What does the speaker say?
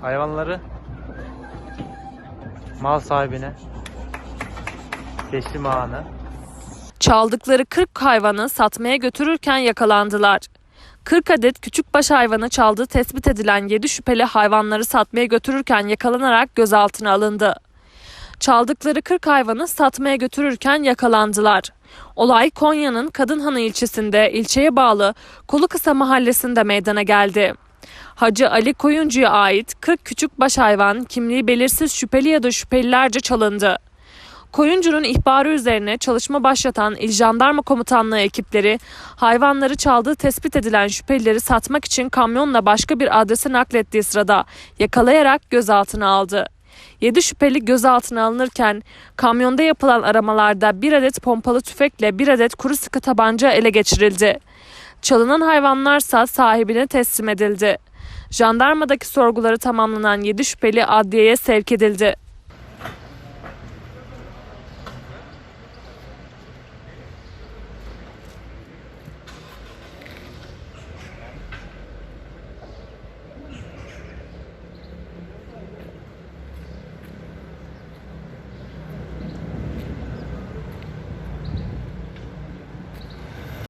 hayvanları mal sahibine teslim anı. Çaldıkları 40 hayvanı satmaya götürürken yakalandılar. 40 adet küçükbaş hayvanı çaldığı tespit edilen 7 şüpheli hayvanları satmaya götürürken yakalanarak gözaltına alındı. Çaldıkları 40 hayvanı satmaya götürürken yakalandılar. Olay Konya'nın Kadınhanı ilçesinde ilçeye bağlı Kolukısa mahallesinde meydana geldi. Hacı Ali Koyuncu'ya ait 40 küçükbaş hayvan kimliği belirsiz şüpheli ya da şüphelilerce çalındı. Koyuncu'nun ihbarı üzerine çalışma başlatan İl Jandarma Komutanlığı ekipleri hayvanları çaldığı tespit edilen şüphelileri satmak için kamyonla başka bir adrese naklettiği sırada yakalayarak gözaltına aldı. 7 şüpheli gözaltına alınırken kamyonda yapılan aramalarda bir adet pompalı tüfekle bir adet kuru sıkı tabanca ele geçirildi. Çalınan hayvanlarsa sahibine teslim edildi. Jandarmadaki sorguları tamamlanan 7 şüpheli adliyeye sevk edildi.